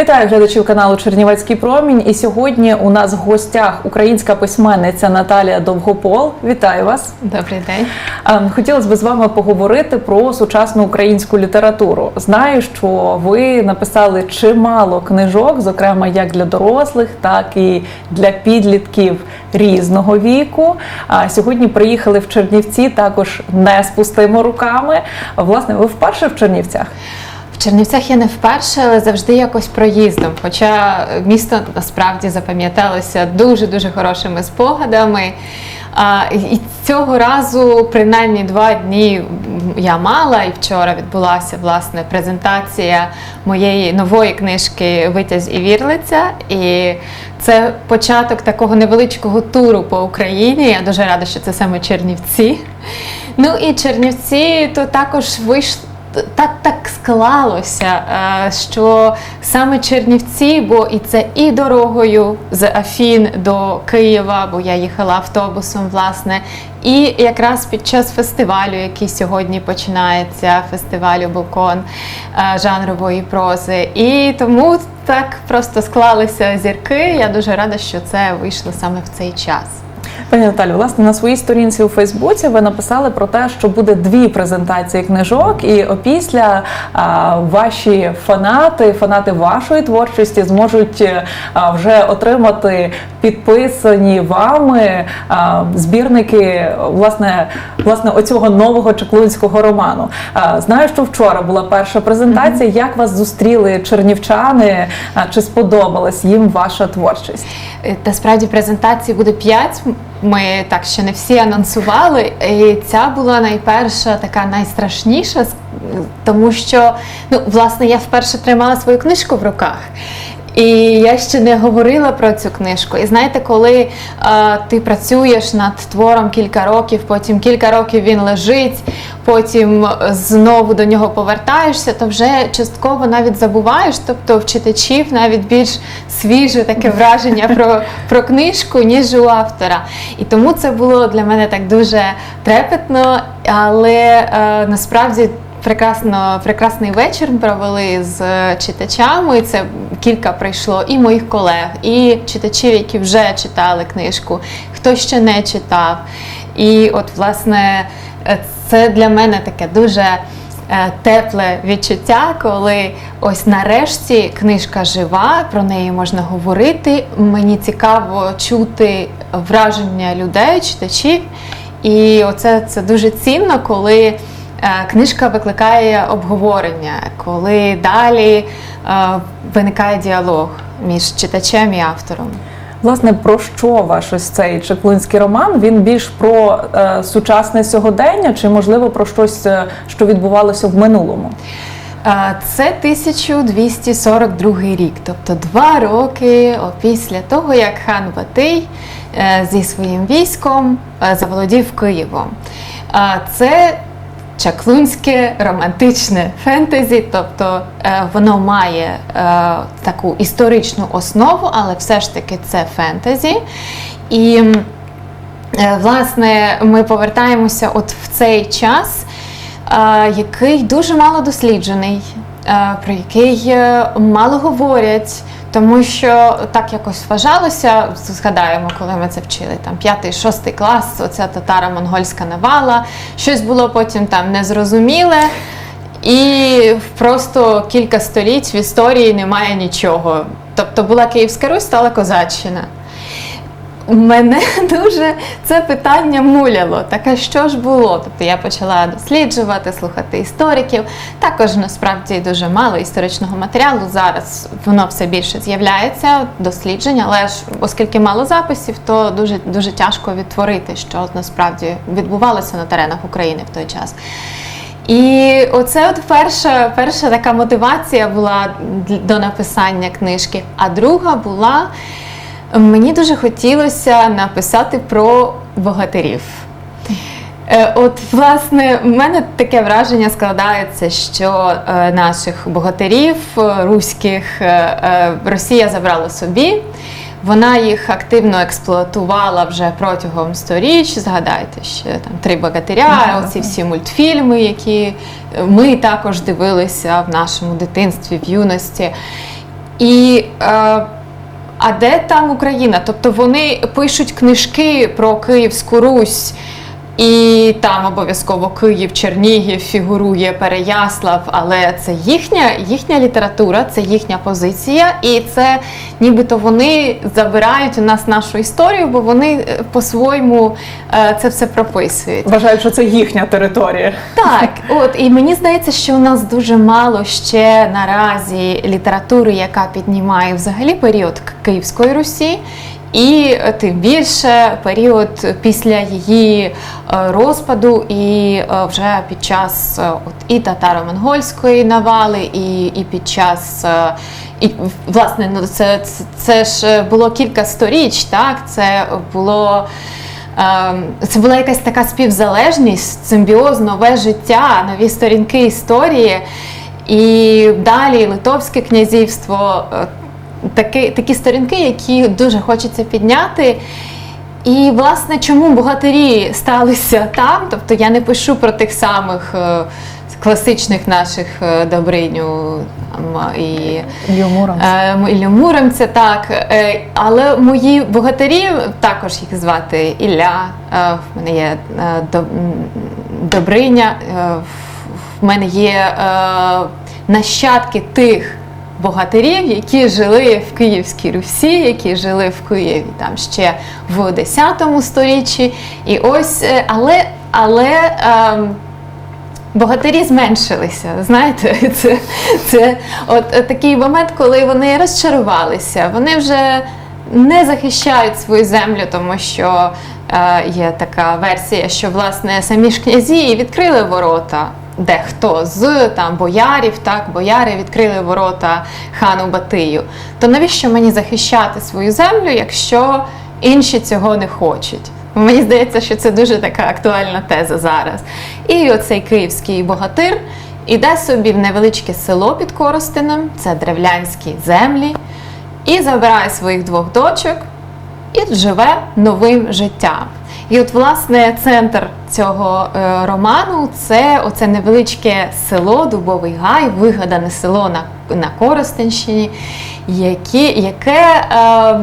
Вітаю глядачів каналу Чернівецький промінь. І сьогодні у нас в гостях українська письменниця Наталія Довгопол. Вітаю вас. Добрий день. Хотілося б з вами поговорити про сучасну українську літературу. Знаю, що ви написали чимало книжок, зокрема як для дорослих, так і для підлітків різного віку. А сьогодні приїхали в Чернівці також не з пустими руками. Власне, ви вперше в Чернівцях? Чернівцях я не вперше, але завжди якось проїздом. Хоча місто насправді запам'яталося дуже-дуже хорошими спогадами. А, і цього разу, принаймні два дні я мала, і вчора відбулася власне презентація моєї нової книжки Витязь і вірлиця. І це початок такого невеличкого туру по Україні. Я дуже рада, що це саме Чернівці. Ну і Чернівці то також вийшло. Так так склалося, е, що саме Чернівці, бо і це і дорогою з Афін до Києва, бо я їхала автобусом, власне, і якраз під час фестивалю, який сьогодні починається, фестивалю Букон е, жанрової прози. І тому так просто склалися зірки. Я дуже рада, що це вийшло саме в цей час. Пані Наталю, власне, на своїй сторінці у Фейсбуці ви написали про те, що буде дві презентації книжок, і опісля а, ваші фанати, фанати вашої творчості зможуть а, вже отримати підписані вами а, збірники власне, власне оцього нового чеклунського роману. А, знаю, що вчора була перша презентація. Як вас зустріли чернівчани? А, чи сподобалась їм ваша творчість? Е, Та справді презентацій буде п'ять. Ми так ще не всі анонсували. І ця була найперша, така найстрашніша, тому що ну, власне я вперше тримала свою книжку в руках. І я ще не говорила про цю книжку. І знаєте, коли е, ти працюєш над твором кілька років, потім кілька років він лежить, потім знову до нього повертаєшся, то вже частково навіть забуваєш. Тобто в читачів навіть більш свіже таке враження про, про книжку, ніж у автора. І тому це було для мене так дуже трепетно, але е, насправді. Прекрасно, прекрасний вечір провели з е, читачами. Це кілька прийшло і моїх колег, і читачів, які вже читали книжку, хто ще не читав. І от, власне, е, це для мене таке дуже е, тепле відчуття, коли ось нарешті книжка жива, про неї можна говорити. Мені цікаво чути враження людей, читачів. І оце це дуже цінно, коли е, книжка викликає обговорення, коли далі е, виникає діалог між читачем і автором. Власне, про що ваш ось цей чеклунський роман? Він більш про е, сучасне сьогодення, чи можливо про щось, е, що відбувалося в минулому? Е, Це 1242 рік, тобто два роки після того, як хан Батий е, зі своїм військом заволодів Києвом. Це чаклунське романтичне фентезі, тобто е, воно має е, таку історичну основу, але все ж таки це фентезі. І Е, Власне, ми повертаємося от в цей час, який дуже мало досліджений, про який мало говорять. Тому що так якось вважалося, згадаємо, коли ми це вчили, там п'ятий, шостий клас, оця татаро-монгольська навала, щось було потім там незрозуміле, і просто кілька століть в історії немає нічого. Тобто була Київська Русь, стала Козаччина. Мене дуже це питання муляло. Таке що ж було? Тобто я почала досліджувати, слухати істориків. Також насправді дуже мало історичного матеріалу. Зараз воно все більше з'являється, досліджень, але ж оскільки мало записів, то дуже дуже тяжко відтворити, що насправді відбувалося на теренах України в той час. І оце от перша, перша така мотивація була до написання книжки. А друга була мені дуже хотілося написати про богатирів. Е, От, власне, в мене таке враження складається, що е, наших богатирів е, руських Росія забрала собі. Вона їх активно експлуатувала вже протягом сторіч. Згадайте, ще там три богатиря, оці всі мультфільми, які ми також дивилися в нашому дитинстві, в юності. І е, а де там Україна? Тобто вони пишуть книжки про Київську Русь. І там обов'язково Київ, Чернігів фігурує Переяслав, але це їхня, їхня література, це їхня позиція, і це нібито вони забирають у нас нашу історію, бо вони е, по-своєму е, це все прописують. Вважають, що це їхня територія. Так, от і мені здається, що у нас дуже мало ще наразі літератури, яка піднімає взагалі період Київської Русі. І е, тим більше період після її е, розпаду, і е, вже під час от, і татаро-монгольської навали, і, і під час і власне ну це, це, це ж було кілька сторіч, так це було. Ем, Це була якась така співзалежність, симбіоз, нове життя, нові сторінки історії. І далі Литовське князівство, такі, такі сторінки, які дуже хочеться підняти. І, власне, чому богатирі сталися там? Тобто я не пишу про тих самих е, класичних наших е, Добриню і Іллю Муромця, так. Е, Але мої богатирі, також їх звати Ілля, в мене є До- Добриня, в- мене є нащадки тих богатирів, які жили в Київській Русі, які жили в Києві там ще в 10 сторіччі. І ось, е, але, але ем, Богатирі зменшилися. Знаєте, це, це от, е, такий момент, коли вони розчарувалися. Вони вже не захищають свою землю, тому що е, є така версія, що власне самі ж князі відкрили ворота. Дехто з там боярів, так, бояри відкрили ворота хану Батию. То навіщо мені захищати свою землю, якщо інші цього не хочуть? Мені здається, що це дуже така актуальна теза зараз. І оцей київський богатир іде собі в невеличке село під Коростином, це древлянські землі, і забирає своїх двох дочок і живе новим життям. І от, власне, центр цього е, роману це оце невеличке село, Дубовий Гай, вигадане село на, на Коростенщині, які, яке. Е,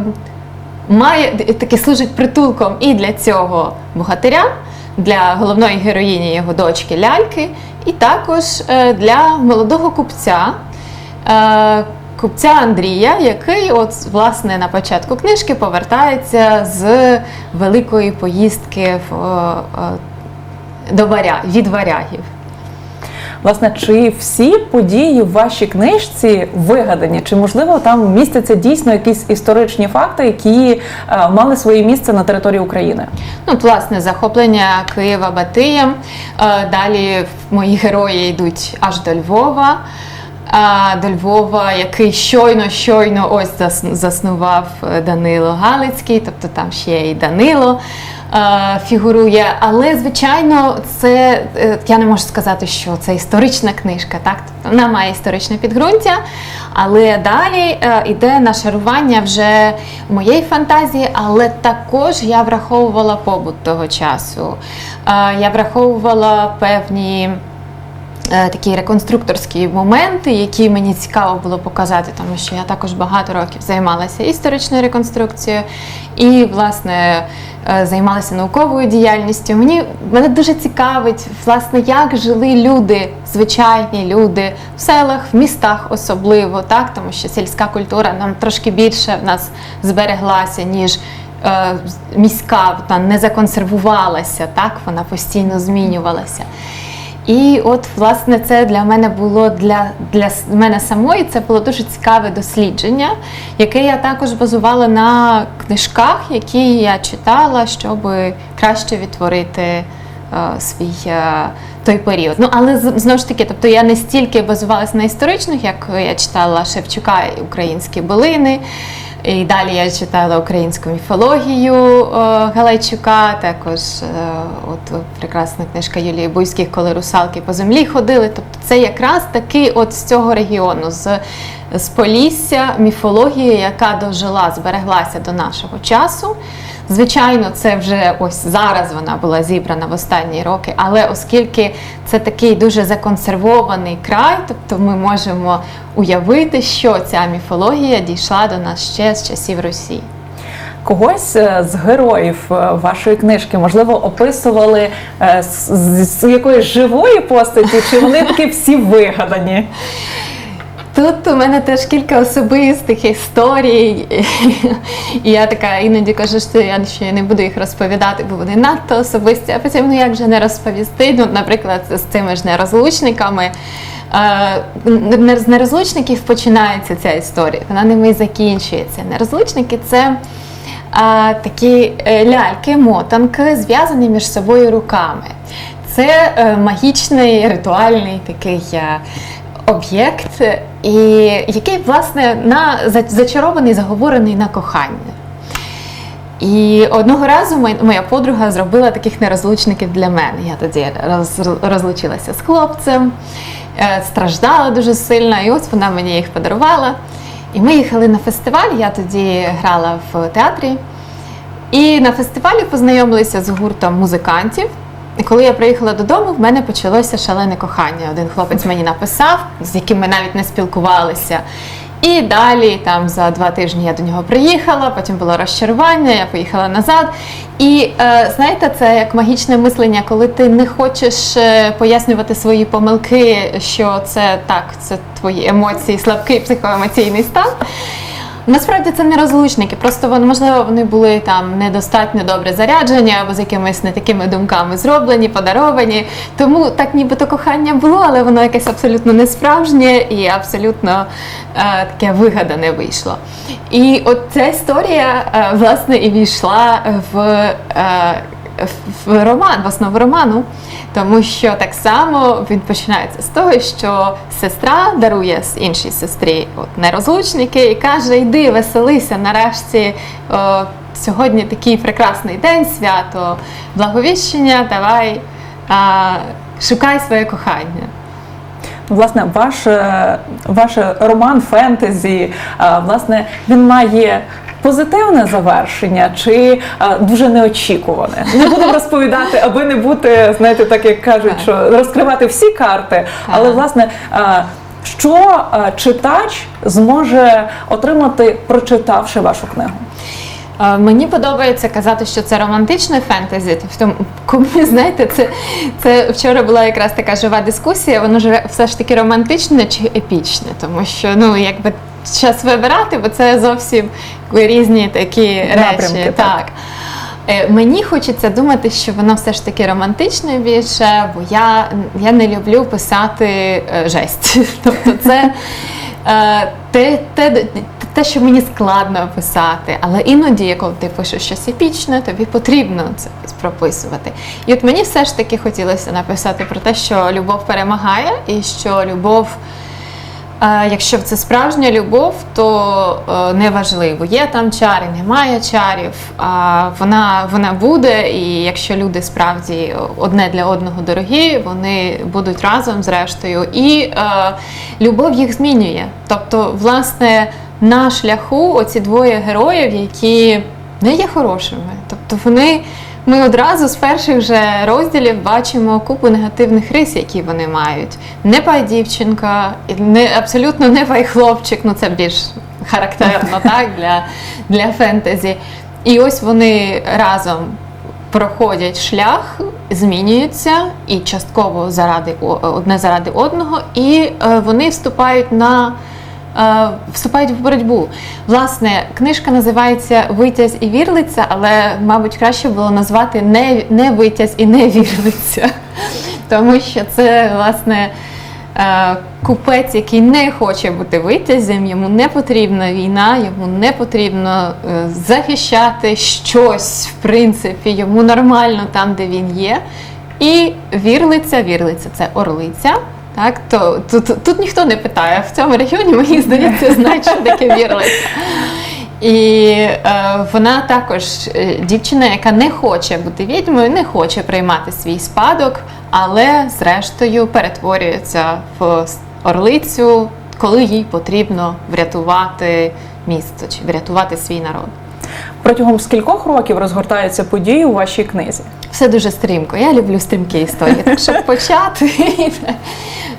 має таке служить притулком і для цього богатиря, для головної героїні його дочки Ляльки, і також е, для молодого купця. е, Купця Андрія, який от власне на початку книжки повертається з великої поїздки в, е, е, до варя, від варягів. Власне, чи всі події в вашій книжці вигадані? Чи можливо там містяться дійсно якісь історичні факти, які е, мали своє місце на території України? Ну, власне, захоплення Києва Батиєм. Е, Далі мої герої йдуть аж до Львова. До Львова, який щойно, щойно ось заснував е, Данило Галицький, тобто там ще і Данило е, фігурує. Але, звичайно, це е, я не можу сказати, що це історична книжка, так? Тобто вона має історичне підґрунтя, але далі йде нашарування вже моєї фантазії, але також я враховувала побут того часу. Я враховувала певні. Е, Такі реконструкторські моменти, які мені цікаво було показати, тому що я також багато років займалася історичною реконструкцією і, власне, е, займалася науковою діяльністю. Мені мене дуже цікавить, власне, як жили люди, звичайні люди в селах, в містах особливо, так, тому що сільська культура нам трошки більше в нас збереглася, ніж е, міська, вона не законсервувалася, так, вона постійно змінювалася. І от, власне, це для мене було для, для мене самої це було дуже цікаве дослідження, яке я також базувала на книжках, які я читала, щоб краще відтворити е, свій е, той період. Ну, але знову ж таки, тобто я не стільки базувалася на історичних, як я читала Шевчука українські билини. І далі я читала українську міфологію е, Галайчука, також е, от прекрасна книжка Юлії Буйських, коли русалки по землі ходили. Тобто це якраз таки от з цього регіону, з, з Полісся, міфологія, яка дожила, збереглася до нашого часу. Звичайно, це вже ось зараз вона була зібрана в останні роки, але оскільки це такий дуже законсервований край, тобто ми можемо уявити, що ця міфологія дійшла до нас ще з часів Росії. Когось е, з героїв е, вашої книжки, можливо, описували е, з, якоїсь живої постаті, чи вони такі всі вигадані? Тут у мене теж кілька особистих історій. І я така іноді кажу, що я ще не буду їх розповідати, бо вони надто особисті. А потім, ну як же не розповісти? Ну, наприклад, з цими ж нерозлучниками. Е, З нерозлучників починається ця історія, вона ними і закінчується. Нерозлучники це такі е, ляльки, мотанки, зв'язані між собою руками. Це е, магічний ритуальний такий е, об'єкт, і який, власне, на, зачарований, заговорений на кохання. І одного разу моя подруга зробила таких нерозлучників для мене. Я тоді роз, розлучилася з хлопцем, е, страждала дуже сильно, і ось вона мені їх подарувала. І ми їхали на фестиваль. Я тоді грала в театрі. І на фестивалі познайомилися з гуртом музикантів. Коли я приїхала додому, в мене почалося шалене кохання. Один хлопець мені написав, з яким ми навіть не спілкувалися. І далі, там за два тижні я до нього приїхала, потім було розчарування, я поїхала назад. І е, знаєте, це як магічне мислення, коли ти не хочеш е, пояснювати свої помилки, що це так, це твої емоції, слабкий психоемоційний стан. Насправді це не розлучники, просто вони, можливо, вони були там недостатньо добре заряджені або з якимись не такими думками зроблені, подаровані. Тому так нібито кохання було, але воно якесь абсолютно не справжнє і абсолютно е, таке вигадане вийшло. І от ця історія, е, власне, і війшла в. Е, в роман, в основу роману, тому що так само він починається з того, що сестра дарує іншій сестрі от, нерозлучники і каже: йди, веселися, нарешті о, сьогодні такий прекрасний день, свято благовіщення, давай а, шукай своє кохання. Власне, ваш, е, ваш роман фентезі, власне, він має. Позитивне завершення чи е, дуже неочікуване? Не будемо розповідати, аби не бути, знаєте, так як кажуть, Так. що розкривати всі карти. Але власне, е, що е, читач зможе отримати, прочитавши вашу книгу? Мені подобається казати, що це романтичне фентезі. Тобто, кому знаєте, це, це вчора була якраз така жива дискусія. Воно ж все ж таки романтичне чи епічне, тому що ну якби час вибирати, бо це зовсім різні такі Напрямки, речі. так. Так. Е, Мені хочеться думати, що воно все ж таки романтичне більше, бо я, я не люблю писати е, жесть. Тобто це е, те, те, те, що мені складно писати, але іноді, коли ти пишеш щось епічне, тобі потрібно це прописувати. І от мені все ж таки хотілося написати про те, що любов перемагає, і що любов. Якщо це справжня любов, то е, неважливо, є там чари, немає чарів. Вона, вона буде, і якщо люди справді одне для одного дорогі, вони будуть разом зрештою. І е, любов їх змінює. Тобто, власне, на шляху оці двоє героїв, які не є хорошими. Тобто вони. Ми одразу з перших же розділів бачимо купу негативних рис, які вони мають. Не пай дівчинка, не абсолютно не пай хлопчик. Ну це більш характерно так для, для фентезі. І ось вони разом проходять шлях, змінюються і частково заради одне заради одного, і е, вони вступають на. Е, Вступають в боротьбу. Власне, книжка називається Витязь і вірлиця, але, мабуть, краще було назвати не, не витязь і не вірлиця. Тому що це, власне, е, купець, який не хоче бути витязем, йому не потрібна війна, йому не потрібно е, захищати щось, в принципі, йому нормально там, де він є. І вірлиця, вірлиця це орлиця. Так, то тут, тут ніхто не питає. В цьому регіоні, мені здається, знають, що таке вірлиця. І е, вона також е, дівчина, яка не хоче бути відьмою, не хоче приймати свій спадок, але зрештою перетворюється в орлицю, коли їй потрібно врятувати місто чи врятувати свій народ. Протягом скількох років розгортаються події у вашій книзі? Все дуже стрімко. Я люблю стрімкі історії. Так щоб почати.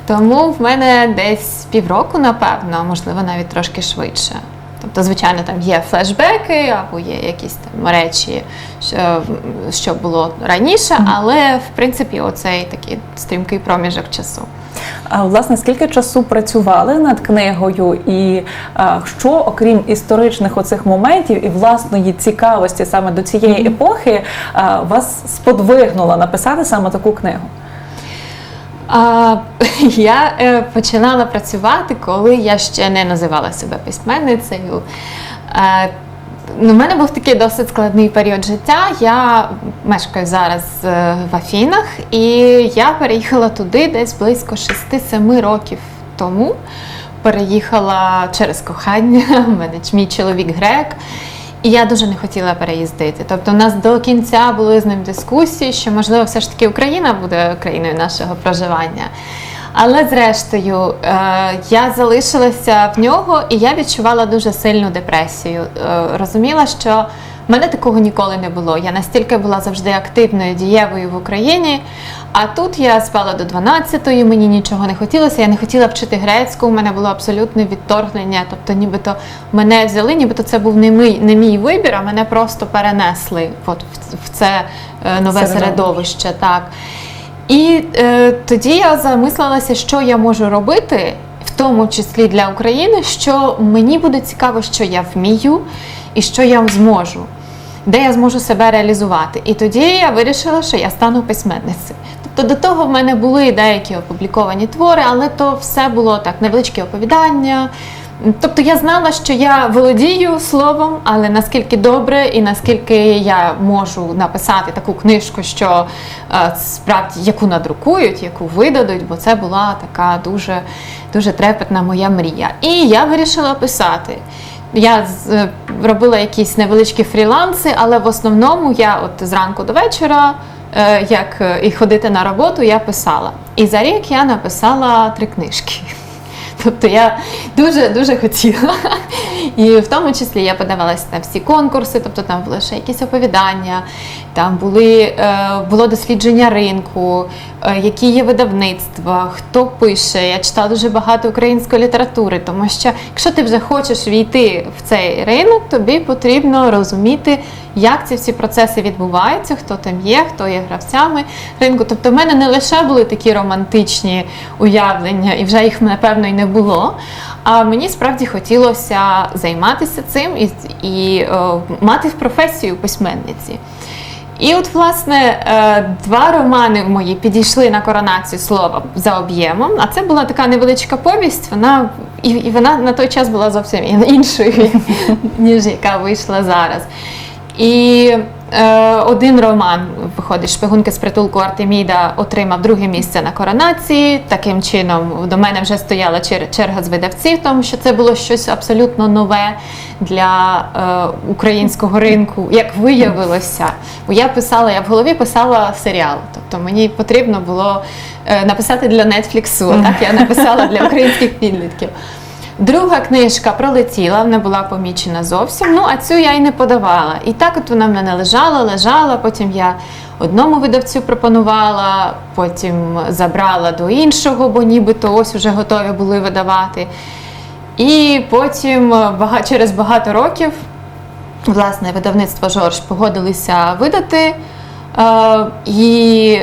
Тому в мене десь півроку, напевно, можливо, навіть трошки швидше. Тобто, звичайно, там є флешбеки або є якісь там речі, що, що було раніше, але в принципі оцей такий стрімкий проміжок часу. А власне, скільки часу працювали над книгою, і а, що, окрім історичних оцих моментів і власної цікавості саме до цієї епохи, а, вас сподвигнуло написати саме таку книгу? А, я е, починала працювати, коли я ще не називала себе письменницею. Е, ну, в мене був такий досить складний період життя. Я мешкаю зараз е, в Афінах, і я переїхала туди десь близько 6-7 років тому. Переїхала через кохання. У мене мій чоловік грек. І я дуже не хотіла переїздити. Тобто, у нас до кінця були з ним дискусії, що можливо все ж таки Україна буде країною нашого проживання. Але зрештою, е, я залишилася в нього, і я відчувала дуже сильну депресію. Е, розуміла, що мене такого ніколи не було. Я настільки була завжди активною, дієвою в Україні. А тут я спала до 12-ї, мені нічого не хотілося. Я не хотіла вчити грецьку, у мене було абсолютне відторгнення. Тобто, нібито мене взяли, нібито це був не мій, не мій вибір, а мене просто перенесли от в, в це е, нове Середовище. середовище. Так. І е, тоді я замислилася, що я можу робити, в тому числі для України, що мені буде цікаво, що я вмію і що я зможу, де я зможу себе реалізувати. І тоді я вирішила, що я стану письменницею. Тобто до того в мене були деякі опубліковані твори, але то все було так, невеличкі оповідання. Тобто я знала, що я володію словом, але наскільки добре і наскільки я можу написати таку книжку, що е, справді яку надрукують, яку видадуть, бо це була така дуже, дуже трепетна моя мрія. І я вирішила писати. Я е, робила якісь невеличкі фріланси, але в основному я от зранку до вечора, е, як е, і ходити на роботу, я писала. І за рік я написала три книжки. Тобто я дуже дуже хотіла. І в тому числі я подавалася на всі конкурси, тобто там були ще якісь оповідання, там були, е, було дослідження ринку, е, які є видавництва, хто пише. Я читала дуже багато української літератури, тому що якщо ти вже хочеш війти в цей ринок, тобі потрібно розуміти, як ці всі процеси відбуваються, хто там є, хто є гравцями ринку. Тобто в мене не лише були такі романтичні уявлення, і вже їх напевно і не було. А мені справді хотілося займатися цим і, і е, мати професію письменниці. І от, власне, е, два романи мої підійшли на коронацію слова за об'ємом. А це була така невеличка повість. Вона і, і вона на той час була зовсім іншою, ніж яка вийшла зараз. І один роман виходить шпигунки з притулку Артеміда отримав друге місце на коронації. Таким чином до мене вже стояла черга з видавців, тому що це було щось абсолютно нове для е, українського ринку, як виявилося. Бо я писала, я в голові писала серіал. Тобто мені потрібно було е, написати для Нетфліксу. Так я написала для українських підлітків. Друга книжка пролетіла, не була помічена зовсім. Ну а цю я й не подавала. І так от вона в мене лежала, лежала. Потім я одному видавцю пропонувала, потім забрала до іншого, бо нібито ось уже готові були видавати. І потім через багато років власне видавництво Жорж погодилися видати. Е, і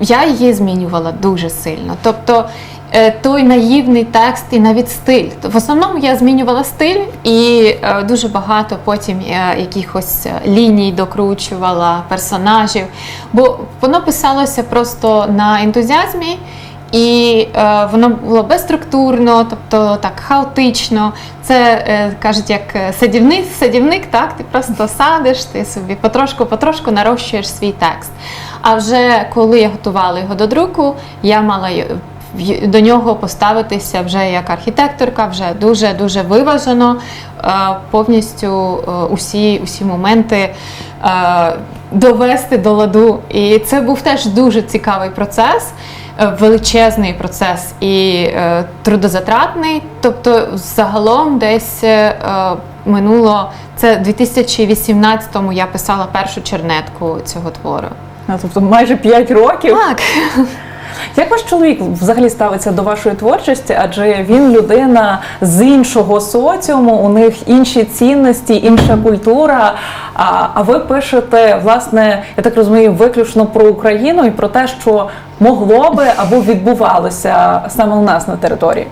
я її змінювала дуже сильно. Тобто той наївний текст і навіть стиль. В основному я змінювала стиль і е, дуже багато потім е, якихось е, ліній докручувала, персонажів. Бо воно писалося просто на ентузіазмі. І е, воно було безструктурно, тобто так хаотично. Це е, кажуть, як е, садівник, садівник, так ти просто садиш, ти собі потрошку-потрошку нарощуєш свій текст. А вже коли я готувала його до друку, я мала до нього поставитися вже як архітекторка, вже дуже дуже виважено, е, повністю е, усі, усі моменти е, довести до ладу. І це був теж дуже цікавий процес. величезний процес і е, трудозатратний. Тобто, загалом десь е, минуло це 2018-му я писала першу чернетку цього твору. А, Тобто майже 5 років. Так. Як ваш чоловік взагалі ставиться до вашої творчості? Адже він людина з іншого соціуму, у них інші цінності, інша культура. А, а ви пишете, власне, я так розумію, виключно про Україну і про те, що могло би або відбувалося саме у нас на території.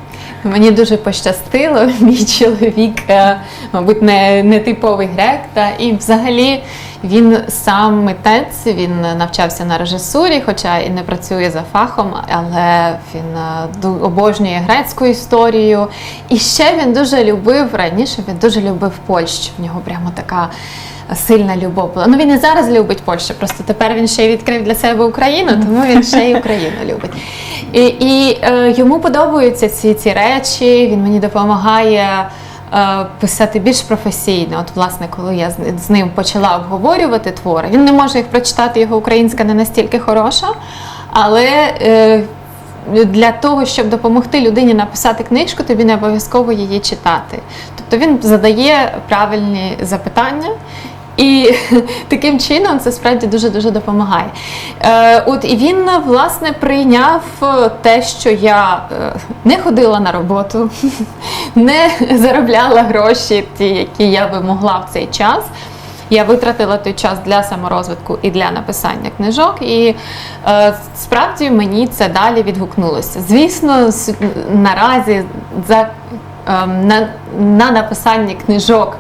Мені дуже пощастило. Мій чоловік, е, мабуть, не, не типовий грек. Та, і взагалі він сам митець, він навчався на режисурі, хоча і не працює за фахом, але він е, обожнює грецьку історію. І ще він дуже любив раніше, він дуже любив Польщу. В нього прямо така. Сильна любов була. Ну він і зараз любить Польщу, просто тепер він ще й відкрив для себе Україну, тому він ще й Україну любить. І, і е, йому подобаються ці, ці речі, він мені допомагає писати більш професійно. От, власне, коли я з, з ним почала обговорювати твори, він не може їх прочитати, його українська не настільки хороша, але. Е, для того, щоб допомогти людині написати книжку, тобі не обов'язково її читати. Тобто він задає правильні запитання. І таким чином це справді дуже дуже допомагає. Е, от і він власне прийняв е, те, що я е, не ходила на роботу, не заробляла гроші, ті, які я би могла в цей час. Я витратила той час для саморозвитку і для написання книжок, і е, справді мені це далі відгукнулося. Звісно, наразі за, е, на, на написанні книжок.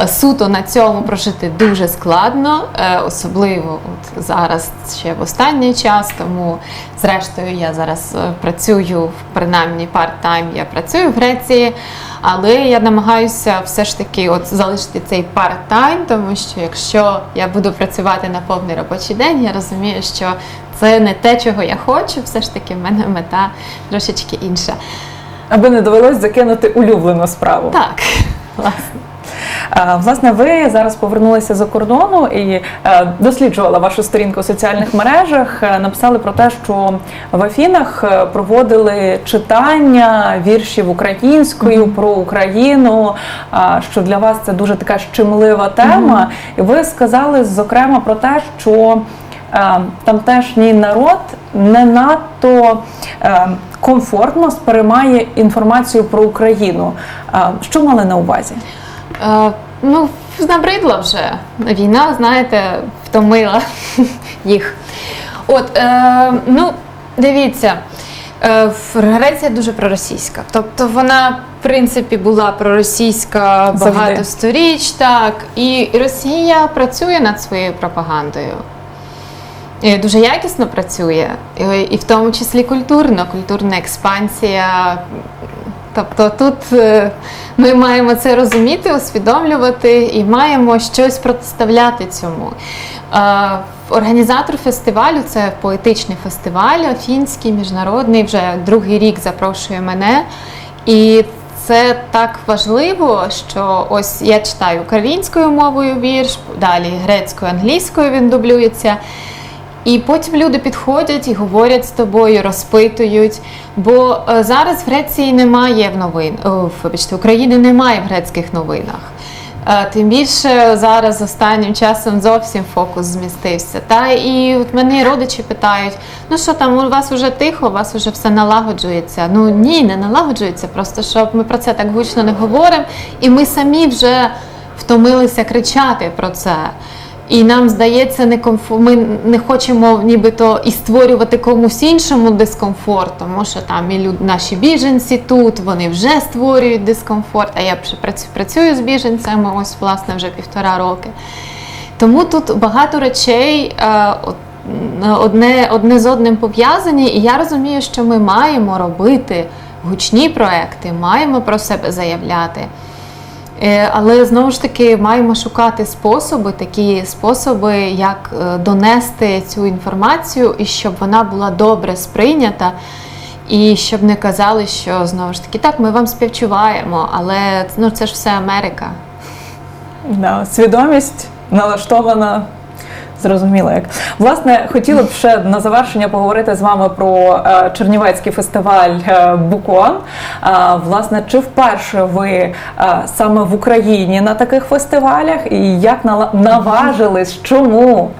Е, Суто на цьому прожити дуже складно, е, особливо от зараз ще в останній час. Тому, зрештою, я зараз е, працюю принаймні парт-тайм, я працюю в Греції, але я намагаюся все ж таки от залишити цей парт-тайм, тому що якщо я буду працювати на повний робочий день, я розумію, що це не те, чого я хочу. Все ж таки, в мене мета трошечки інша. Аби не довелось закинути улюблену справу. Так, власне. Е, Власне, ви зараз повернулися за кордону і е, досліджувала вашу сторінку у соціальних мережах. Е, Написали про те, що в Афінах проводили читання віршів українською про Україну. Що для вас це дуже така щемлива тема. І ви сказали зокрема про те, що тамтешній народ не надто комфортно сприймає інформацію про Україну. Що мали на увазі? Е, ну, набридла вже. Війна, знаєте, втомила їх. От, е, ну, дивіться, е, Греція дуже проросійська. Тобто вона, в принципі, була проросійська багато сторіч, так. І Росія працює над своєю пропагандою. Дуже якісно працює, і- і в тому числі культурно, культурна експансія. Тобто тут е, ми маємо це розуміти, усвідомлювати і маємо щось протиставляти цьому. Е, Організатор фестивалю це поетичний фестиваль, афінський, міжнародний, вже другий рік запрошує мене. І це так важливо, що ось я читаю українською мовою вірш, далі грецькою, англійською він дублюється. І потім люди підходять і говорять з тобою, розпитують. Бо е, зараз в Греції немає в новин, вибачте, України немає в грецьких новинах. Е, Тим більше зараз останнім часом зовсім фокус змістився. Та і от мене родичі питають: ну що там, у вас вже тихо, у вас вже все налагоджується. Ну ні, не налагоджується, просто що ми про це так гучно не говоримо, і ми самі вже втомилися кричати про це. І нам здається, некомфо... ми не хочемо нібито і створювати комусь іншому дискомфорт, тому що там і люд... наші біженці тут, вони вже створюють дискомфорт. А я працюю з біженцями ось власне вже півтора роки. Тому тут багато речей е, одне, одне з одним пов'язані, і я розумію, що ми маємо робити гучні проекти, маємо про себе заявляти. Е, Але знову ж таки маємо шукати способи, такі способи, як е, донести цю інформацію і щоб вона була добре сприйнята, і щоб не казали, що знову ж таки так, ми вам співчуваємо, але ну це ж все Америка. Да, свідомість налаштована Зрозуміло, як власне хотіли б ще на завершення поговорити з вами про е, Чернівецький фестиваль е, Букон. Е, власне, чи вперше ви саме в Україні на таких фестивалях і як наважились? Чому?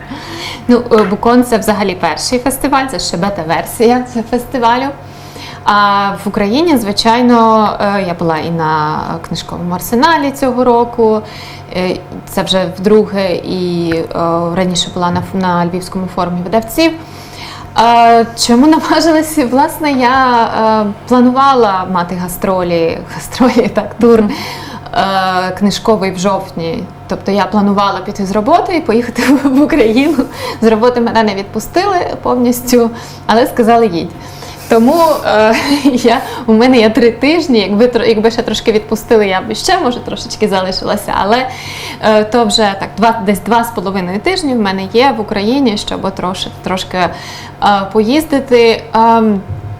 Ну, Букон це взагалі перший фестиваль, це ще бета-версія фестивалю. А в Україні, звичайно, е, я була і на книжковому арсеналі цього року. Е, Це вже вдруге, і е, раніше була на, на Львівському форумі видавців. Чому наважилася? Власне, я планувала мати гастролі, гастролі, так, тур книжковий в жовтні. Тобто я планувала піти з роботи і поїхати в Україну. З роботи мене не відпустили повністю, але сказали їдь. Тому е, я, у мене є три тижні. Якби якби ще трошки відпустили, я б ще може трошечки залишилася. Але е, то вже так, два десь два з половиною тижні в мене є в Україні, щоб трошки, трошки е, поїздити. Е,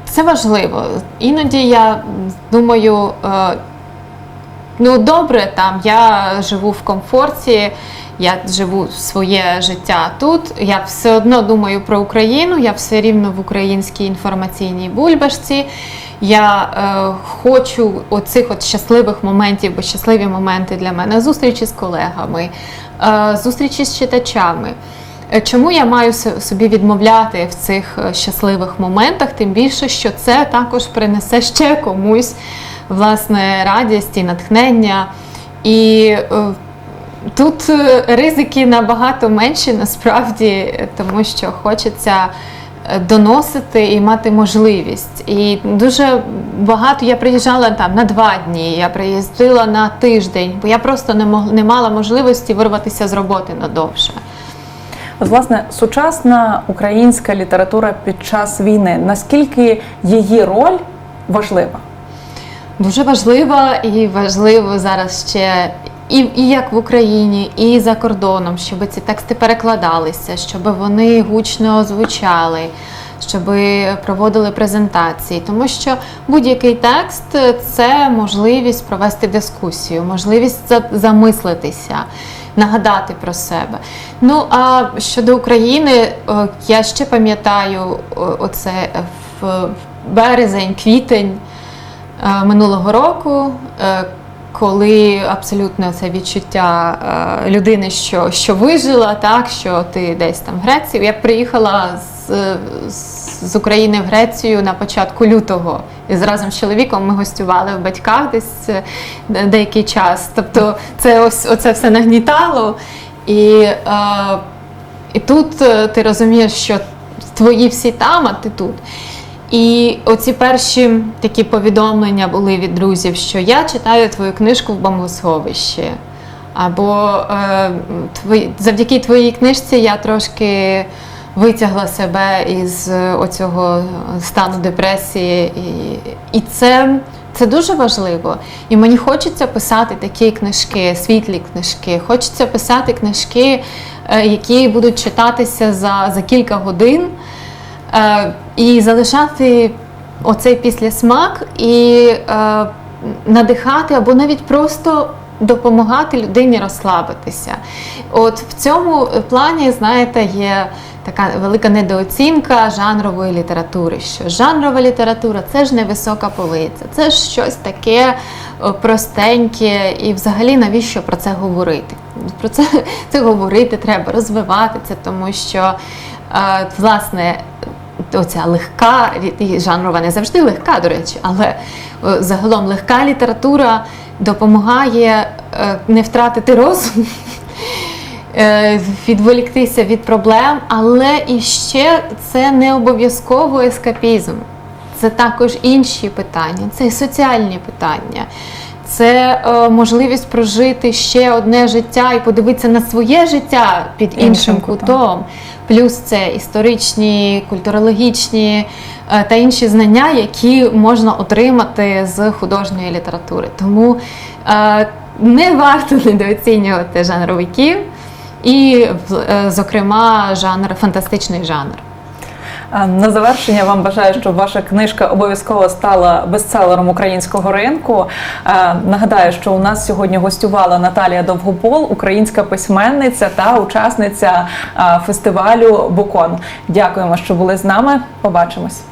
це важливо. Іноді я думаю. Е, Ну, добре, там я живу в комфорті, я живу своє життя тут. Я все одно думаю про Україну, я все рівно в українській інформаційній бульбашці. Я е, хочу оцих от щасливих моментів, бо щасливі моменти для мене зустрічі з колегами, е, зустрічі з читачами. Е, Чому я маю собі відмовляти в цих е, щасливих моментах, тим більше, що це також принесе ще комусь власне радість і натхнення. І е, тут е, ризики набагато менші насправді, тому що хочеться е, доносити і мати можливість. І дуже багато я приїжджала там на два дні, я приїздила на тиждень, бо я просто не мог не мала можливості вирватися з роботи надовше. От, власне, сучасна українська література під час війни. Наскільки її роль важлива? Дуже важливо і важливо зараз ще і, і як в Україні, і за кордоном, щоб ці тексти перекладалися, щоб вони гучно звучали, щоб проводили презентації. Тому що будь-який текст це можливість провести дискусію, можливість за- замислитися. Нагадати про себе. Ну а щодо України, я ще пам'ятаю оце в березень, квітень е, минулого року, е, коли абсолютно це відчуття е, людини, що, що вижила, так, що ти десь там в Греції. Я приїхала з, з- України в Грецію на початку лютого. І разом з чоловіком ми гостювали в батьках десь е, деякий час. Тобто це ось оце все нагнітало. І, е, і тут ти розумієш, що твої всі там, а ти тут. І оці перші такі повідомлення були від друзів, що я читаю твою книжку в бомбосховищі. Або е, завдяки твоїй книжці я трошки витягла себе із е, оцього стану депресії. І, і це, це дуже важливо. І мені хочеться писати такі книжки, світлі книжки. Хочеться писати книжки, е, які будуть читатися за, за кілька годин. Е, і залишати оцей післясмак і е, надихати або навіть просто допомагати людині розслабитися. От в цьому плані, знаєте, є така велика недооцінка жанрової літератури. Що жанрова література це ж не висока полиця, це ж щось таке простеньке, і взагалі навіщо про це говорити? Про це, це говорити треба, розвивати це, тому що е, власне оця легка і жанрова не завжди легка, до речі, але е, загалом легка література допомагає е, не втратити розум. е, Відволіктися від проблем, але і ще це не обов'язково ескапізм. Це також інші питання, це і соціальні питання, це е, можливість прожити ще одне життя і подивитися на своє життя під іншим, Іншим кутом. Плюс це історичні, культурологічні е, та інші знання, які можна отримати з художньої літератури. Тому е, не варто недооцінювати жанровиків і, е, зокрема, жанр фантастичний жанр. На завершення вам бажаю, щоб ваша книжка обов'язково стала бестселером українського ринку. Нагадаю, що у нас сьогодні гостювала Наталія Довгопол, українська письменниця та учасниця фестивалю Букон. Дякуємо, що були з нами. Побачимось.